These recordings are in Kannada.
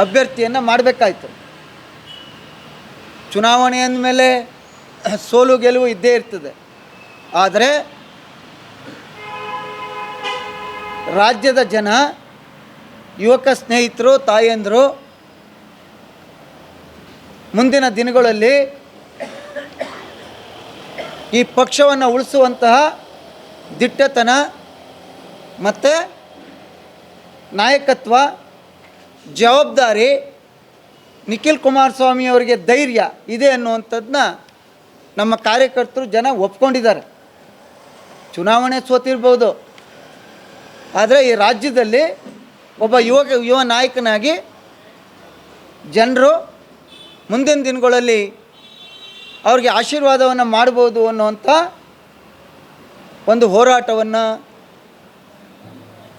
ಅಭ್ಯರ್ಥಿಯನ್ನು ಮಾಡಬೇಕಾಯ್ತು. ಚುನಾವಣೆ ಅಂದಮೇಲೆ ಸೋಲು ಗೆಲುವು ಇದ್ದೇ ಇರ್ತದೆ. ಆದರೆ ರಾಜ್ಯದ ಜನ, ಯುವಕ ಸ್ನೇಹಿತರು, ತಾಯಂದರು ಮುಂದಿನ ದಿನಗಳಲ್ಲಿ ಈ ಪಕ್ಷವನ್ನು ಉಳಿಸುವಂತಹ ದಿಟ್ಟತನ ಮತ್ತು ನಾಯಕತ್ವ ಜವಾಬ್ದಾರಿ ನಿಖಿಲ್ ಕುಮಾರಸ್ವಾಮಿ ಅವರಿಗೆ ಧೈರ್ಯ ಇದೆ ಅನ್ನುವಂಥದ್ದನ್ನ ನಮ್ಮ ಕಾರ್ಯಕರ್ತರು ಜನ ಒಪ್ಕೊಂಡಿದ್ದಾರೆ. ಚುನಾವಣೆ ಸೋತಿರ್ಬೋದು. ಆದರೆ ಈ ರಾಜ್ಯದಲ್ಲಿ ಒಬ್ಬ ಯುವಕ ಯುವ ನಾಯಕನಾಗಿ ಜನರು ಮುಂದಿನ ದಿನಗಳಲ್ಲಿ ಅವ್ರಿಗೆ ಆಶೀರ್ವಾದವನ್ನು ಮಾಡ್ಬೋದು ಅನ್ನುವಂಥ ಒಂದು ಹೋರಾಟವನ್ನು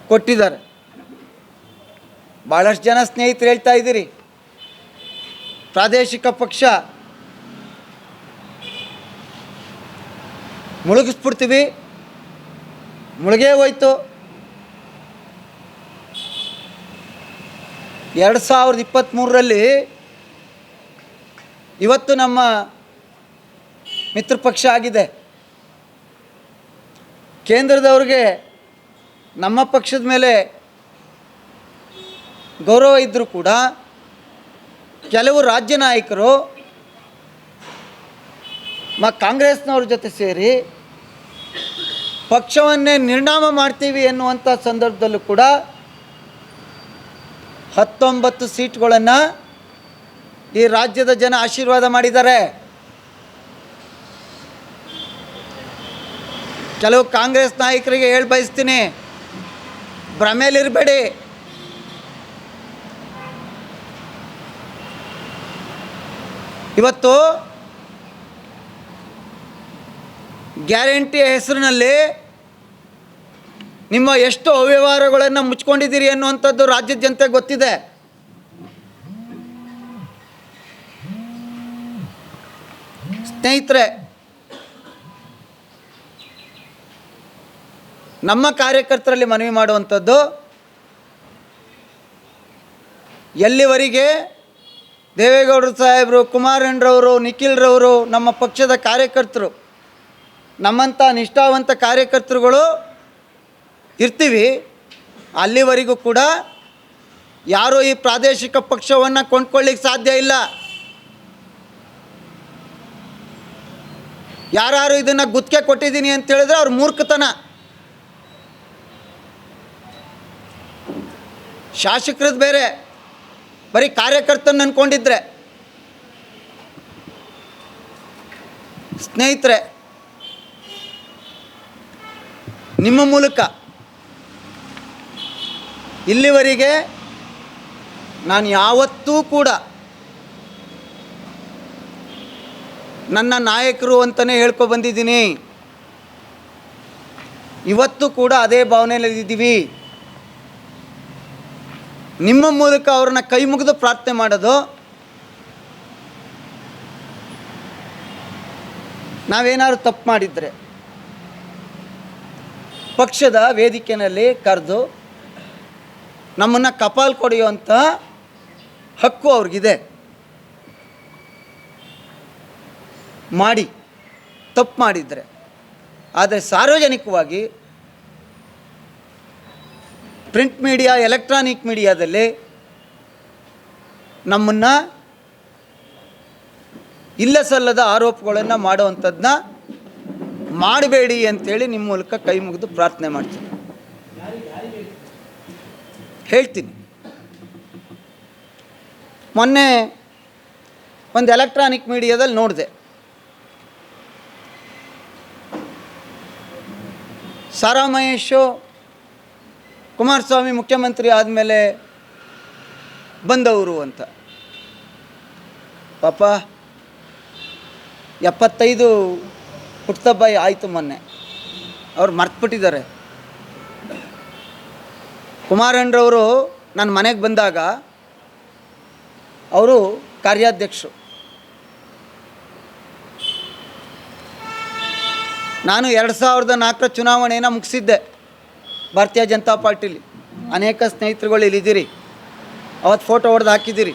ಕೊಟ್ಟಿದ್ದಾರೆ. ಭಾಳಷ್ಟು ಜನ ಸ್ನೇಹಿತರು ಹೇಳ್ತಾ ಇದ್ದೀರಿ. ಪ್ರಾದೇಶಿಕ ಪಕ್ಷ. ಮುಳುಗಿಸ್ಬಿಡ್ತೀವಿ. ಮುಳುಗೇ ಹೋಯ್ತು. ಎರಡು ಸಾವಿರದ ಇಪ್ಪತ್ತ್ಮೂರರಲ್ಲಿ ಇವತ್ತು ನಮ್ಮ ಮಿತ್ರ ಪಕ್ಷ ಆಗಿದೆ. ಕೇಂದ್ರದವ್ರಿಗೆ ನಮ್ಮ ಪಕ್ಷದ ಮೇಲೆ ಗೌರವ ಇದ್ದರೂ ಕೂಡ ಕೆಲವು ರಾಜ್ಯ ನಾಯಕರು ಮ ಕಾಂಗ್ರೆಸ್ನವ್ರ ಜೊತೆ ಸೇರಿ ಪಕ್ಷವನ್ನೇ ನಿರ್ಣಾಮ ಮಾಡ್ತೀವಿ ಎನ್ನುವಂಥ ಸಂದರ್ಭದಲ್ಲೂ ಕೂಡ ಹತ್ತೊಂಬತ್ತು ಸೀಟ್ಗಳನ್ನು ಈ ರಾಜ್ಯದ ಜನ ಆಶೀರ್ವಾದ ಮಾಡಿದ್ದಾರೆ. ಕೆಲವು ಕಾಂಗ್ರೆಸ್ ನಾಯಕರಿಗೆ ಹೇಳಿ ಬಯಸ್ತೀನಿ, ಭ್ರಮೇಲಿರಬೇಡಿ. ಇವತ್ತು ಗ್ಯಾರಂಟಿ ಹೆಸರಿನಲ್ಲಿ ನಿಮ್ಮ ಎಷ್ಟು ಅವ್ಯವಹಾರಗಳನ್ನು ಮುಚ್ಕೊಂಡಿದ್ದೀರಿ ಅನ್ನುವಂಥದ್ದು ರಾಜ್ಯದ ಜನತೆ ಗೊತ್ತಿದೆ. ಸ್ನೇಹಿತರೆ, ನಮ್ಮ ಕಾರ್ಯಕರ್ತರಲ್ಲಿ ಮನವಿ ಮಾಡುವಂಥದ್ದು ಎಲ್ಲಿವರೆಗೆ ದೇವೇಗೌಡರು ಸಾಹೇಬರು ಕುಮಾರಣ್ಣರವರು ನಿಖಿಲ್ರವರು, ನಮ್ಮ ಪಕ್ಷದ ಕಾರ್ಯಕರ್ತರು ನಮ್ಮಂಥ ನಿಷ್ಠಾವಂತ ಕಾರ್ಯಕರ್ತರುಗಳು ಇರ್ತೀವಿ. ಅಲ್ಲಿವರೆಗೂ ಕೂಡ ಯಾರೂ ಈ ಪ್ರಾದೇಶಿಕ ಪಕ್ಷವನ್ನು ಕೊಂಡ್ಕೊಳ್ಳಿಕ್ಕೆ ಸಾಧ್ಯ ಇಲ್ಲ. ಯಾರು ಇದನ್ನು ಗುತ್ತಿಗೆ ಕೊಟ್ಟಿದ್ದೀನಿ ಅಂತ ಹೇಳಿದ್ರೆ ಅವ್ರ ಮೂರ್ಖತನ. ಶಾಸಕರದ್ದು ಬೇರೆ. ಬರೀ ಕಾರ್ಯಕರ್ತನ ಅಂದ್ಕೊಂಡಿದ್ರೆ ಸ್ನೇಹಿತರೆ, ನಿಮ್ಮ ಮೂಲಕ ಇಲ್ಲಿವರೆಗೆ ನಾನು ಯಾವತ್ತೂ ಕೂಡ ನನ್ನ ನಾಯಕರು ಅಂತಲೇ ಹೇಳ್ಕೊ ಬಂದಿದ್ದೀನಿ. ಇವತ್ತು ಕೂಡ ಅದೇ ಭಾವನೆಯಲ್ಲಿ ಇದ್ದೀವಿ ನಿಮ್ಮ ಮೂಲಕ ಅವ್ರನ್ನ ಕೈ ಮುಗಿದು ಪ್ರಾರ್ಥನೆ ಮಾಡೋದು ನಾವೇನಾದ್ರು ತಪ್ಪು ಮಾಡಿದರೆ ಪಕ್ಷದ ವೇದಿಕೆಯಲ್ಲಿ ಕರೆದು ನಮ್ಮನ್ನು ಕಪಾಲ್ ಕೊಡೆಯುವಂಥ ಹಕ್ಕು ಅವ್ರಿಗಿದೆ. ಮಾಡಿ, ತಪ್ಪು ಮಾಡಿದರೆ. ಆದರೆ ಸಾರ್ವಜನಿಕವಾಗಿ ಪ್ರಿಂಟ್ ಮೀಡಿಯಾ ಎಲೆಕ್ಟ್ರಾನಿಕ್ ಮೀಡಿಯಾದಲ್ಲಿ ನಮ್ಮನ್ನು ಇಲ್ಲ ಸಲ್ಲದ ಆರೋಪಗಳನ್ನು ಮಾಡುವಂಥದ್ದನ್ನ ಮಾಡಬೇಡಿ ಅಂತೇಳಿ ನಿಮ್ಮ ಮೂಲಕ ಕೈ ಮುಗಿದು ಪ್ರಾರ್ಥನೆ ಮಾಡ್ತೀನಿ. ಹೇಳ್ತೀನಿ. ಮೊನ್ನೆ ಒಂದು ಎಲೆಕ್ಟ್ರಾನಿಕ್ ಮೀಡಿಯಾದಲ್ಲಿ ನೋಡಿದೆ. ಸಾರಾ ಮಹೇಶು ಕುಮಾರಸ್ವಾಮಿ ಮುಖ್ಯಮಂತ್ರಿ ಆದಮೇಲೆ ಬಂದವರು ಅಂತ. ಪಾಪ ಎಪ್ಪತ್ತೈದು ಹುಟ್ಟುಹಬ್ಬ ಆಯಿತು ಮೊನ್ನೆ. ಅವ್ರು ಮರ್ತ್ಬಿಟ್ಟಿದ್ದಾರೆ. ಕುಮಾರಣ್ಣರವರು ನನ್ನ ಮನೆಗೆ ಬಂದಾಗ ಅವರು ಕಾರ್ಯಾಧ್ಯಕ್ಷರು. ನಾನು ಎರಡು ಸಾವಿರದ ನಾಲ್ಕರ ಚುನಾವಣೆಯನ್ನು ಮುಗಿಸಿದ್ದೆ. ಭಾರತೀಯ ಜನತಾ ಪಾರ್ಟಿಲಿ ಅನೇಕ ಸ್ನೇಹಿತರುಗಳು ಇಲ್ಲಿದ್ದೀರಿ. ಅವತ್ತು ಫೋಟೋ ಹೊಡೆದು ಹಾಕಿದ್ದೀರಿ.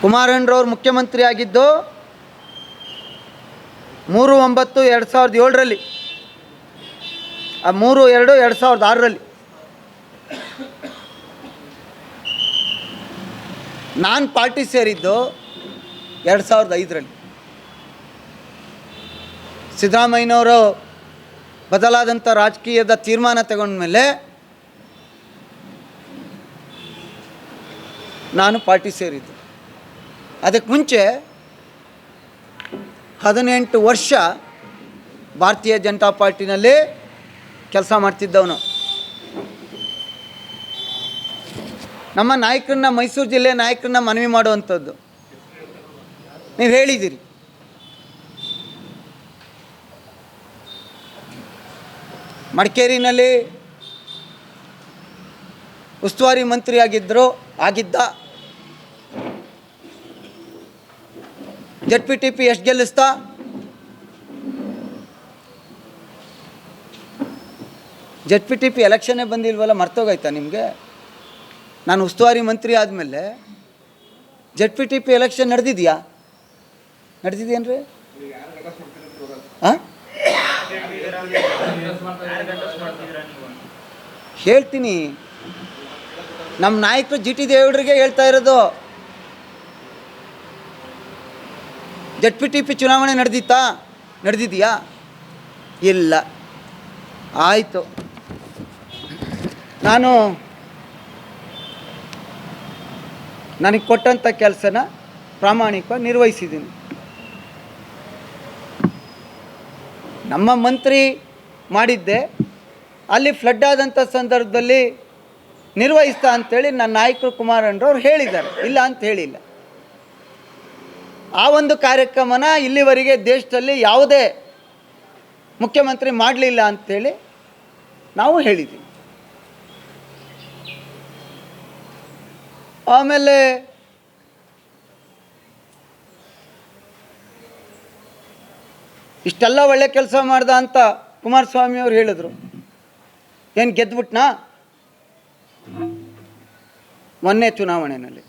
ಕುಮಾರಣ್ಣರವ್ರು ಮುಖ್ಯಮಂತ್ರಿ ಆಗಿದ್ದು ಮೂರು ಒಂಬತ್ತು ಎರಡು ಸಾವಿರದ ಏಳರಲ್ಲಿ. ಆ ಮೂರು ಎರಡು ಎರಡು ಸಾವಿರದ ಆರರಲ್ಲಿ. ನಾನು ಪಾರ್ಟಿ ಸೇರಿದ್ದು ಎರಡು ಸಾವಿರದ ಐದರಲ್ಲಿ. ಸಿದ್ದರಾಮಯ್ಯನವರು ಬದಲಾದಂಥ ರಾಜಕೀಯದ ತೀರ್ಮಾನ ತಗೊಂಡ್ಮೇಲೆ ನಾನು ಪಾರ್ಟಿ ಸೇರಿದ್ದೆ. ಅದಕ್ಕೆ ಮುಂಚೆ ಹದಿನೆಂಟು ವರ್ಷ ಭಾರತೀಯ ಜನತಾ ಪಾರ್ಟಿನಲ್ಲಿ ಕೆಲಸ ಮಾಡ್ತಿದ್ದವನು. ನಮ್ಮ ನಾಯಕರನ್ನ ಮೈಸೂರು ಜಿಲ್ಲೆ ನಾಯಕರನ್ನ ಮನವಿ ಮಾಡುವಂಥದ್ದು. ನೀವು ಹೇಳಿದ್ದೀರಿ. ಮಡಿಕೇರಿನಲ್ಲಿ ಉಸ್ತುವಾರಿ ಮಂತ್ರಿ ಆಗಿದ್ದರು ಆಗಿದ್ದ ಜಡ್ ಪಿ ಟಿ ಪಿ ಎಷ್ಟು ಗೆಲ್ಲಿಸ್ತಾ ಜಡ್ ಪಿ ಟಿ ಪಿ ಎಲೆಕ್ಷನ್ನೇ ಬಂದಿಲ್ವಲ್ಲ ಮರ್ತೋಗಾಯ್ತಾ ನಿಮಗೆ? ನಾನು ಉಸ್ತುವಾರಿ ಮಂತ್ರಿ ಆದಮೇಲೆ Z P T P election ನಡೆದಿದೆಯಾ ನಡೆದಿದೆಯೇನ್ರಿ ಹಾಂ ಹೇಳ್ತೀನಿ. ನಮ್ಮ ನಾಯಕರು ಜಿ ಟಿ ದೇವೇಗೌಡರಿಗೆ ಹೇಳ್ತಾ ಇರೋದು ಜಡ್ ಪಿ ಟಿ ಪಿ ಚುನಾವಣೆ ನಡೆದಿತ್ತಾ, ನಡೆದಿದೆಯಾ? ಇಲ್ಲ. ಆಯಿತು. ನಾನು ನನಗೆ ಕೊಟ್ಟಂಥ ಕೆಲಸನ ಪ್ರಾಮಾಣಿಕವಾಗಿ ನಿರ್ವಹಿಸಿದ್ದೀನಿ. ನಮ್ಮ ಮಂತ್ರಿ ಮಾಡಿದ್ದೆ, ಅಲ್ಲಿ ಫ್ಲಡ್ ಆದಂಥ ಸಂದರ್ಭದಲ್ಲಿ ನಿರ್ವಹಿಸ್ತಾ ಅಂಥೇಳಿ ನನ್ನ ನಾಯಕರು ಕುಮಾರಣ್ಣರವ್ರು ಹೇಳಿದ್ದಾರೆ. ಇಲ್ಲ ಅಂತ ಹೇಳಿಲ್ಲ. ಆ ಒಂದು ಕಾರ್ಯಕ್ರಮನ ಇಲ್ಲಿವರೆಗೆ ದೇಶದಲ್ಲಿ ಯಾವುದೇ ಮುಖ್ಯಮಂತ್ರಿ ಮಾಡಲಿಲ್ಲ ಅಂಥೇಳಿ ನಾವು ಹೇಳಿದ್ದೀವಿ. ಆಮೇಲೆ ಇಷ್ಟೆಲ್ಲ ಒಳ್ಳೆ ಕೆಲಸ ಮಾಡ್ದ ಅಂತ ಕುಮಾರಸ್ವಾಮಿ ಅವ್ರು ಹೇಳಿದ್ರು. ಏನು ಗೆದ್ಬಿಟ್ನಾ? ಮೊನ್ನೆ ಚುನಾವಣೆಯಲ್ಲಿ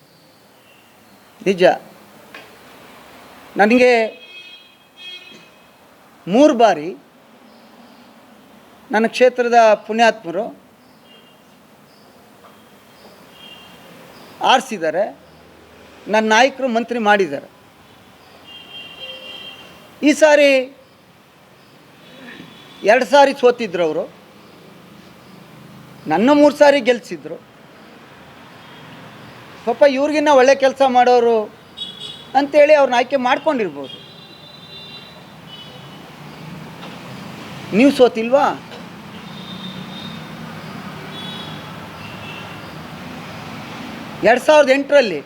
ನಿಜ. ನನಗೆ ಮೂರು ಬಾರಿ ನನ್ನ ಕ್ಷೇತ್ರದ ಪುಣ್ಯಾತ್ಮರು ಆರಿಸಿದ್ದಾರೆ, ನನ್ನ ನಾಯಕರು ಮಂತ್ರಿ ಮಾಡಿದ್ದಾರೆ. ಈ ಸಾರಿ ಎರಡು ಸಾರಿ ಸೋತಿದ್ರು ಅವರು. ನನ್ನ ಮೂರು ಸಾರಿ ಗೆಲ್ಲಿಸಿದ್ರು ಪಾಪ ಇವ್ರಿಗಿನ್ನ ಒಳ್ಳೆ ಕೆಲಸ ಮಾಡೋರು ಅಂತೇಳಿ ಅವ್ರನ್ನ ಆಯ್ಕೆ ಮಾಡ್ಕೊಂಡಿರ್ಬೋದು. ನೀವು ಸೋತಿಲ್ವಾ? ಎರಡು ಸಾವಿರದ ಎಂಟರಲ್ಲಿ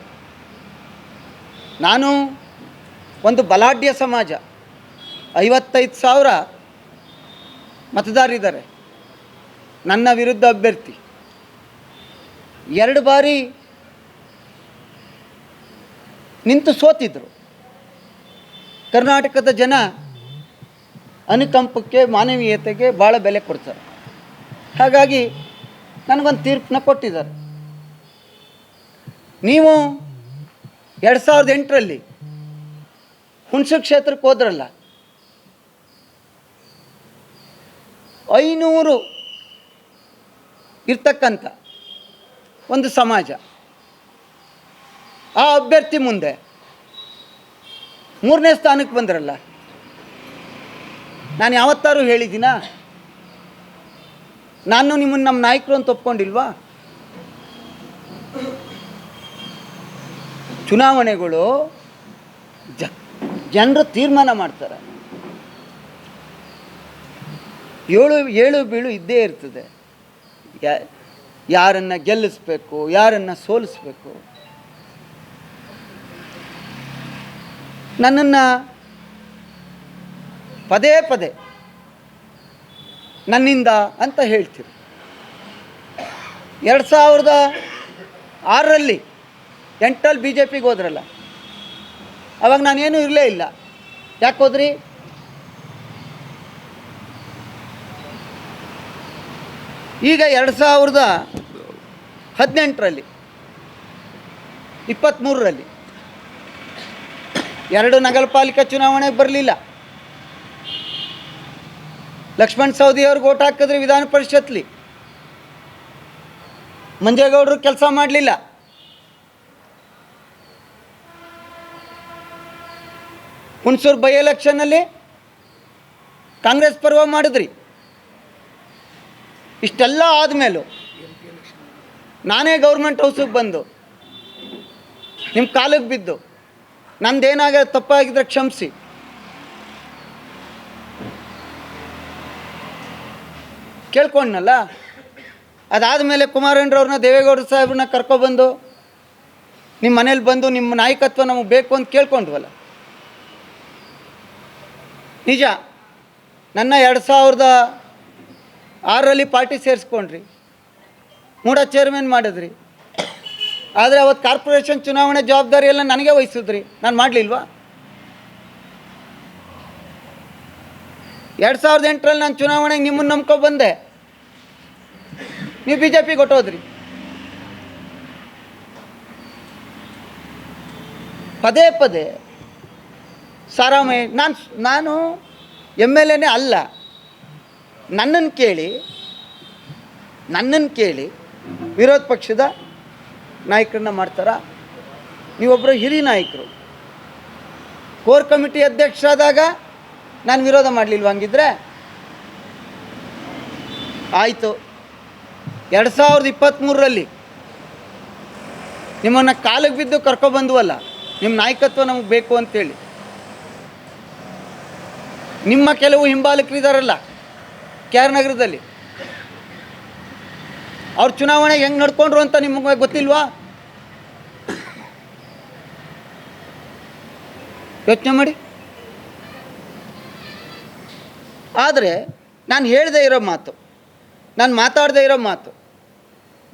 ನಾನು ಒಂದು ಬಲಾಢ್ಯ ಸಮಾಜ, ಐವತ್ತೈದು ಸಾವಿರ ಮತದಾರರಿದ್ದಾರೆ ನನ್ನ ವಿರುದ್ಧ ಅಭ್ಯರ್ಥಿ. ಎರಡು ಬಾರಿ ನಿಂತು ಸೋತಿದ್ರು. ಕರ್ನಾಟಕದ ಜನ ಅನುಕಂಪಕ್ಕೆ, ಮಾನವೀಯತೆಗೆ ಭಾಳ ಬೆಲೆ ಕೊಡ್ತಾರೆ. ಹಾಗಾಗಿ ನನಗೊಂದು ತೀರ್ಪನ್ನ ಕೊಟ್ಟಿದ್ದಾರೆ. ನೀವು ಎರಡು ಸಾವಿರದ ಎಂಟರಲ್ಲಿ ಹುಣಸು ಕ್ಷೇತ್ರಕ್ಕೆ ಹೋದ್ರಲ್ಲ ಐನೂರು ಇರ್ತಕ್ಕಂಥ ಒಂದು ಸಮಾಜ. ಆ ಅಭ್ಯರ್ಥಿ ಮುಂದೆ ಮೂರನೇ ಸ್ಥಾನಕ್ಕೆ ಬಂದ್ರಲ್ಲ? ನಾನು ಯಾವತ್ತಾರು ಹೇಳಿದ್ದೀನ? ನಾನು ನಿಮ್ಮನ್ನು ನಮ್ಮ ನಾಯಕರು ಅಂತ ಒಪ್ಕೊಂಡಿಲ್ವಾ? ಚುನಾವಣೆಗಳು ಜನರು ತೀರ್ಮಾನ ಮಾಡ್ತಾರೆ. ಏಳು ಏಳು ಬೀಳು ಇದ್ದೇ ಇರ್ತದೆ. ಯಾ, ಯಾರನ್ನು ಗೆಲ್ಲಿಸ್ಬೇಕು, ಯಾರನ್ನು ಸೋಲಿಸ್ಬೇಕು. ನನ್ನನ್ನು ಪದೇ ಪದೇ ನನ್ನಿಂದ ಅಂತ ಹೇಳ್ತೀರಿ. ಎರಡು ಸಾವಿರದ ಆರರಲ್ಲಿ ಎಂಟಲ್ಲಿ ಬಿ ಜೆ ಪಿಗೆ ಹೋದ್ರಲ್ಲ, ಅವಾಗ ನಾನೇನು ಇರಲೇ ಇಲ್ಲ. ಯಾಕೆ ಹೋದ್ರಿ? ಈಗ ಎರಡು ಸಾವಿರದ ಹದಿನೆಂಟರಲ್ಲಿ ಇಪ್ಪತ್ತ್ಮೂರರಲ್ಲಿ ಎರಡು ನಗರ ಪಾಲಿಕೆ ಚುನಾವಣೆಗೆ ಬರಲಿಲ್ಲ. ಲಕ್ಷ್ಮಣ್ ಸವದಿ ಅವ್ರಿಗೆ ಓಟ್ ಹಾಕಿದ್ರೆ ವಿಧಾನ ಪರಿಷತ್ಲಿ. ಮಂಜೇಗೌಡರು ಕೆಲಸ ಮಾಡಲಿಲ್ಲ. ಹುಣಸೂರು ಬೈ ಎಲೆಕ್ಷನ್ನಲ್ಲಿ ಕಾಂಗ್ರೆಸ್ ಪರ್ವ ಮಾಡಿದ್ರಿ. ಇಷ್ಟೆಲ್ಲ ಆದಮೇಲೂ ನಾನೇ ಗೌರ್ಮೆಂಟ್ ಹೌಸಿಗೆ ಬಂದು ನಿಮ್ಮ ಕಾಲಿಗೆ ಬಿದ್ದು ನಂದೇನಾಗ ತಪ್ಪಾಗಿದ್ರೆ ಕ್ಷಮಿಸಿ. ಕೇಳ್ಕೊಂಡ್ನಲ್ಲ? ಅದಾದಮೇಲೆ ಕುಮಾರೇಂದ್ರವ್ರನ್ನ ದೇವೇಗೌಡ ಸಾಹೇಬ್ರನ್ನ ಕರ್ಕೊಬಂದು ನಿಮ್ಮ ಮನೇಲಿ ಬಂದು ನಿಮ್ಮ ನಾಯಕತ್ವ ನಮಗೆ ಬೇಕು ಅಂತ ಕೇಳ್ಕೊಂಡ್ವಲ್ಲ? ನಿಜ. ನನ್ನ ಎರಡು ಸಾವಿರದ ಆರರಲ್ಲಿ ಪಾರ್ಟಿ ಸೇರಿಸ್ಕೊಂಡ್ರಿ. ಮೂಡ ಚೇರ್ಮನ್ ಮಾಡಿದ್ರಿ. ಆದರೆ ಅವತ್ತು ಕಾರ್ಪೊರೇಷನ್ ಚುನಾವಣೆ ಜವಾಬ್ದಾರಿ ಎಲ್ಲ ನನಗೆ ವಹಿಸಿದ್ರಿ. ನಾನು ಮಾಡಲಿಲ್ವಾ? ಎರಡು ಸಾವಿರದ ಎಂಟರಲ್ಲಿ ನಾನು ಚುನಾವಣೆಗೆ ನಿಮ್ಮನ್ನು ನಂಬ್ಕೊ ಬಂದೆ. ನೀವು ಬಿ ಜೆ ಪಿ ಕೊಟ್ಟೋದ್ರಿ. ಪದೇ ಪದೇ ಸಾರಾಮಯ್ಯ, ನಾನು ನಾನು ಎಂ ಎಲ್ ಎನೇ ಅಲ್ಲ. ನನ್ನನ್ನು ಕೇಳಿ ನನ್ನನ್ನು ಕೇಳಿ ವಿರೋಧ ಪಕ್ಷದ ನಾಯಕರನ್ನ ಮಾಡ್ತಾರಾ. ನೀವೊಬ್ಬರು ಹಿರಿಯ ನಾಯಕರು. ಕೋರ್ ಕಮಿಟಿ ಅಧ್ಯಕ್ಷರಾದಾಗ ನಾನು ವಿರೋಧ ಮಾಡಲಿಲ್ವ ಹಂಗಿದ್ರೆ? ಆಯಿತು. ಎರಡು ಸಾವಿರದ ಇಪ್ಪತ್ತ್ಮೂರರಲ್ಲಿ ನಿಮ್ಮನ್ನು ಕಾಲಿಗೆ ಬಿದ್ದು ಕರ್ಕೊಬಂದ್ವಲ್ಲ ನಿಮ್ಮ ನಾಯಕತ್ವ ನಮಗೆ ಬೇಕು ಅಂತೇಳಿ. ನಿಮ್ಮ ಕೆಲವು ಹಿಂಬಾಲಕರಿದ್ದಾರಲ್ಲ ಕೆ ಆರ್ ನಗರದಲ್ಲಿ. ಅವ್ರ ಚುನಾವಣೆಗೆ ಹೆಂಗೆ ನಡ್ಕೊಂಡ್ರು ಅಂತ ನಿಮಗೆ ಗೊತ್ತಿಲ್ವಾ? ಯೋಚನೆ ಮಾಡಿ. ಆದರೆ ನಾನು ಹೇಳದೇ ಇರೋ ಮಾತು, ನಾನು ಮಾತಾಡದೇ ಇರೋ ಮಾತು,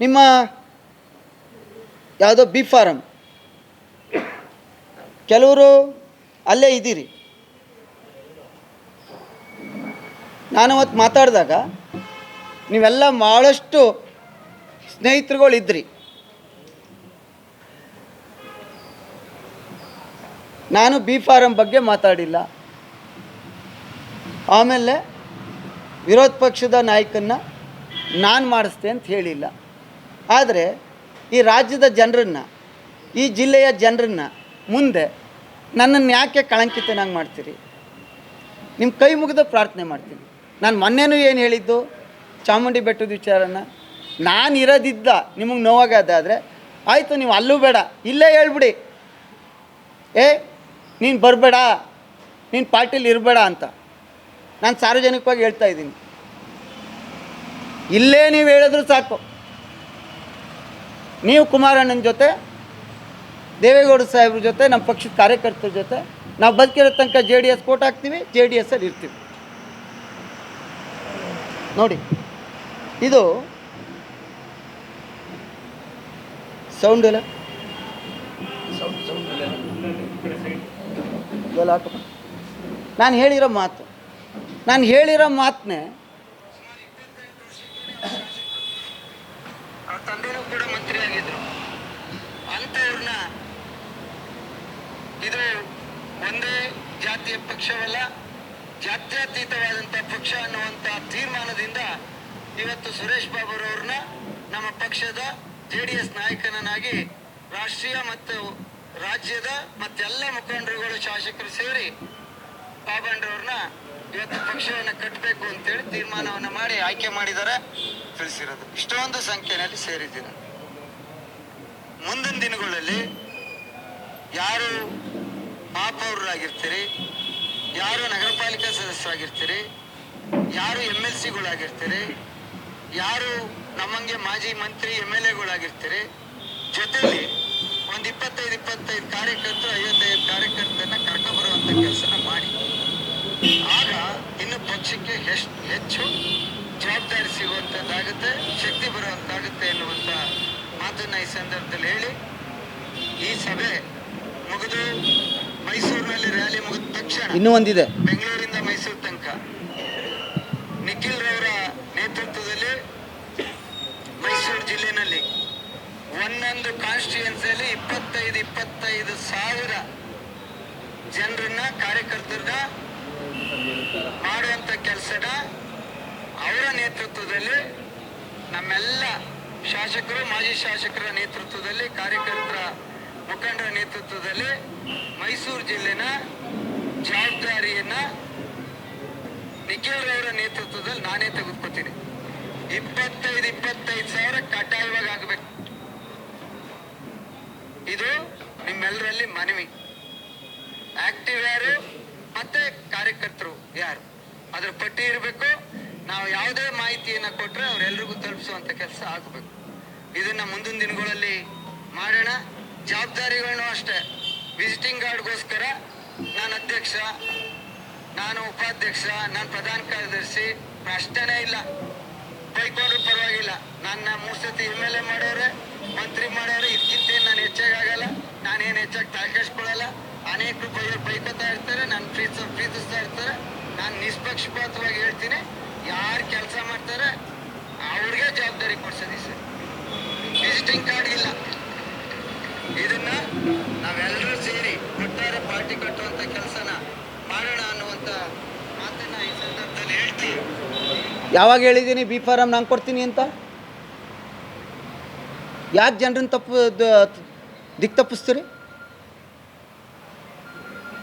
ನಿಮ್ಮ ಯಾವುದೋ ಬಿ ಫಾರಮ್ ಕೆಲವರು ಅಲ್ಲೇ ಇದ್ದೀರಿ. ನಾನು ಅವತ್ತು ಮಾತಾಡಿದಾಗ ನೀವೆಲ್ಲ ಭಾಳಷ್ಟು ಸ್ನೇಹಿತರುಗಳಿದ್ರಿ. ನಾನು ಬಿ ಫಾರಂ ಬಗ್ಗೆ ಮಾತಾಡಿಲ್ಲ. ಆಮೇಲೆ ವಿರೋಧ ಪಕ್ಷದ ನಾಯಕನ್ನ ನಾನು ಮಾಡಿಸ್ತೆ ಅಂತ ಹೇಳಿಲ್ಲ. ಆದರೆ ಈ ರಾಜ್ಯದ ಜನರನ್ನು, ಈ ಜಿಲ್ಲೆಯ ಜನರನ್ನು ಮುಂದೆ ನನ್ನನ್ನು ಯಾಕೆ ಕಳಂಕಿತನಾಗಿ ಮಾಡ್ತೀರಿ? ನಿಮ್ಮ ಕೈ ಮುಗಿದು ಪ್ರಾರ್ಥನೆ ಮಾಡ್ತೀನಿ. ನಾನು ಮೊನ್ನೆನೂ ಏನು ಹೇಳಿದ್ದು? ಚಾಮುಂಡಿ ಬೆಟ್ಟದ ವಿಚಾರನ? ನಾನು ಇರೋದಿದ್ದ, ನಿಮಗೆ ನೋವಾಗದಾದರೆ, ಆಯಿತು, ನೀವು ಅಲ್ಲೂ ಬೇಡ, ಇಲ್ಲೇ ಹೇಳ್ಬಿಡಿ. ಏ, ನೀನು ಬರಬೇಡ, ನೀನು ಪಾರ್ಟಿಲಿ ಇರಬೇಡ ಅಂತ. ನಾನು ಸಾರ್ವಜನಿಕವಾಗಿ ಹೇಳ್ತಾ ಇದ್ದೀನಿ. ಇಲ್ಲೇ ನೀವು ಹೇಳಿದ್ರು ಸಾಕು. ನೀವು ಕುಮಾರಣ್ಣನ ಜೊತೆ, ದೇವೇಗೌಡ ಸಾಹೇಬ್ರ ಜೊತೆ, ನಮ್ಮ ಪಕ್ಷದ ಕಾರ್ಯಕರ್ತರ ಜೊತೆ, ನಾವು ಬದುಕಿರೋ ತನಕ ಜೆ ಡಿ ಎಸ್ ಕೋಟ್ ಹಾಕ್ತೀವಿ ಜೆ ಡಿ ಎಸ್ಸಲ್ಲಿ ಇರ್ತೀವಿ. ನೋಡಿ. ಇದು ಸೌಂಡ್ ಎಲ್ಲ. ನಾನು ಹೇಳಿರೋ ಮಾತು. ನಾನು ಹೇಳಿರೋ ಮಾತನ್ನೇ ಅವ್ರ ತಂದೆನೂ ಕೂಡ ಮಂತ್ರಿ ಆಗಿದ್ರು. ಅಂಥವ್ರನ್ನ ಇದು ಒಂದೇ ಜಾತಿಯ ಪಕ್ಷವಲ್ಲ ಜಾತ್ಯತೀತವಾದಂಥ ಪಕ್ಷ ಅನ್ನುವಂಥ ತೀರ್ಮಾನದಿಂದ ಇವತ್ತು ಸುರೇಶ್ ಬಾಬುರವ್ರನ್ನ ನಮ್ಮ ಪಕ್ಷದ ಜೆ ಡಿ ಎಸ್ ನಾಯಕನನ್ನಾಗಿ ರಾಷ್ಟ್ರೀಯ ಮತ್ತು ರಾಜ್ಯದ ಮತ್ತೆಲ್ಲ ಮುಖಂಡರುಗಳು, ಶಾಸಕರು ಸೇರಿ ಬಾಬಣ್ಣರವ್ರನ್ನ ಇವತ್ತು ಪಕ್ಷವನ್ನು ಕಟ್ಟಬೇಕು ಅಂತೇಳಿ ತೀರ್ಮಾನವನ್ನು ಮಾಡಿ ಆಯ್ಕೆ ಮಾಡಿದ್ದಾರೆ. ತಿಳಿಸಿರೋದು. ಇಷ್ಟೊಂದು ಸಂಖ್ಯೆಯಲ್ಲಿ ಸೇರಿದ್ದೀರ. ಮುಂದಿನ ದಿನಗಳಲ್ಲಿ ಯಾರು ಮಹಾಪೌರರಾಗಿರ್ತೀರಿ ಯಾರು ನಗರ ಪಾಲಿಕೆ ಸದಸ್ಯರಾಗಿರ್ತೀರಿ? ಯಾರು ಎಂ ಎಲ್ ಸಿಗಳಾಗಿರ್ತೀರಿ ಯಾರು ನಮ್ಮಂಗೆ ಮಾಜಿ ಮಂತ್ರಿ ಎಂ ಎಲ್ ಎಗಳಾಗಿರ್ತೀರಿ ಜೊತೆಯಲ್ಲಿ ಒಂದು ಇಪ್ಪತ್ತೈದು ಇಪ್ಪತ್ತೈದು ಕಾರ್ಯಕರ್ತರು, ಐವತ್ತೈದು ಕಾರ್ಯಕರ್ತರನ್ನ ಕರ್ಕೊಂಬರುವಂಥ ಕೆಲಸನ ಮಾಡಿ. ಆಗ ಇನ್ನು ಪಕ್ಷಕ್ಕೆ ಹೆಚ್ಚು ಜವಾಬ್ದಾರಿ ಸಿಗುವಂಥದ್ದಾಗುತ್ತೆ ಶಕ್ತಿ ಬರುವಂತಾಗುತ್ತೆ ಎನ್ನುವಂಥ ಮಾತನ್ನ ಈ ಸಂದರ್ಭದಲ್ಲಿ ಹೇಳಿ, ಈ ಸಭೆ ಮುಗಿದು ಮೈಸೂರಿನಲ್ಲಿ ರ್ಯಾಲಿ ಮುಗಿದ ತಕ್ಷಣ ಇನ್ನೂ ಒಂದಿದೆ. ಬೆಂಗಳೂರಿಂದ ಮೈಸೂರು ತನಕ. ನಿಖಿಲ್ ರವರ ನೇತೃತ್ವದಲ್ಲಿ ಜಿಲ್ಲೆನಲ್ಲಿ ಒಂದೊಂದು ಕಾನ್ಸ್ಟಿಟ್ಯೂನ್ಸಿಯಲ್ಲಿ ಇಪ್ಪತ್ತೈದು ಇಪ್ಪತ್ತೈದು ಸಾವಿರ ಜನರನ್ನ ಕಾರ್ಯಕರ್ತರನ್ನ ಮಾಡುವಂಥ ಕೆಲಸನ ಅವರ ನೇತೃತ್ವದಲ್ಲಿ ನಮ್ಮೆಲ್ಲ ಶಾಸಕರು ಮಾಜಿ ಶಾಸಕರ ನೇತೃತ್ವದಲ್ಲಿ ಕಾರ್ಯಕರ್ತರ ಮುಖಂಡರ ನೇತೃತ್ವದಲ್ಲಿ ಮೈಸೂರು ಜಿಲ್ಲೆನ ಜವಾಬ್ದಾರಿಯನ್ನ ನಿಖಿಲ್ ರವರ ನೇತೃತ್ವದಲ್ಲಿ ನಾನೇ ತೆಗೆದುಕೊತೀನಿ ಇಪ್ಪತ್ತೈದು ಇಪ್ಪತ್ತೈದು ಸಾವಿರ ಕಡ್ಡಾಯವಾಗಿ ಆಗಬೇಕು. ಇದು ನಿಮ್ಮೆಲ್ಲರಲ್ಲಿ ಮನವಿ. ಆಕ್ಟಿವ್ ಯಾರು? ಮತ್ತೆ ಕಾರ್ಯಕರ್ತರು ಯಾರು? ಅದ್ರ ಪಟ್ಟಿ ಇರಬೇಕು. ನಾವು ಯಾವುದೇ ಮಾಹಿತಿಯನ್ನ ಕೊಟ್ರೆ ಅವರೆಲ್ಲರಿಗೂ ತಲುಪಿಸುವಂತ ಕೆಲಸ ಆಗಬೇಕು. ಇದನ್ನ ಮುಂದಿನ ದಿನಗಳಲ್ಲಿ ಮಾಡೋಣ. ಜವಾಬ್ದಾರಿಗಳನ್ನು ಅಷ್ಟೇ. ವಿಸಿಟಿಂಗ್ ಗಾರ್ಡ್ಗೋಸ್ಕರ ನಾನು ಅಧ್ಯಕ್ಷ, ನಾನು ಉಪಾಧ್ಯಕ್ಷ, ನಾನು ಪ್ರಧಾನ ಕಾರ್ಯದರ್ಶಿ ಪ್ರಶ್ನೆನೇ ಇಲ್ಲ. ಬೈಕೊಂಡ್ರು ಪರವಾಗಿಲ್ಲ. ನನ್ನ ಮೂರು ಸತಿ ಎಂ ಎಲ್ ಎ ಮಾಡೋರೆ ಮಂತ್ರಿ ಮಾಡೋರೆ ಏನು ನಾನು ಹೆಚ್ಚಾಗಲ್ಲ ನಾನೇನು ಹೆಚ್ಚಾಗಿ ತಲೆಕೆಡ್ಸ್ಕೊಳ್ಳಲ್ಲ ಅನೇಕರು ಬೈಯೋರು ಬೈಕೋತಾ ಇರ್ತಾರೆ, ನಾನು ಪ್ರೀತಿಸ ಪ್ರೀತಿಸ್ತಾ ಇರ್ತಾರೆ. ನಾನು ನಿಷ್ಪಕ್ಷಪಾತವಾಗಿ ಹೇಳ್ತೀನಿ, ಯಾರು ಕೆಲಸ ಮಾಡ್ತಾರೆ, ಅವ್ರಿಗೆ ಜವಾಬ್ದಾರಿ ಕೊಡ್ಸೋದಿ ಸರ್ ವಿಸಿಟಿಂಗ್ ಕಾರ್ಡ್ ಇಲ್ಲ. ಇದನ್ನ ನಾವೆಲ್ಲರೂ ಸೇರಿ ಒಟ್ಟಾರೆ ಪಾರ್ಟಿ ಕಟ್ಟುವಂತ ಕೆಲಸನ ಮಾಡೋಣ ಅನ್ನುವಂತ ಮಾತನ್ನ ಈ ಸಂದರ್ಭದಲ್ಲಿ ಹೇಳ್ತೀವಿ. ಯಾವಾಗ ಹೇಳಿದ್ದೀನಿ ಬಿ ಫಾರಂ ನಾನು ಕೊಡ್ತೀನಿ ಅಂತ? ಯಾಕೆ ಜನರನ್ನ ತಪ್ಪು ದಿಕ್ಕು ದಿಕ್ ತಪ್ಪಿಸ್ತೀರಿ?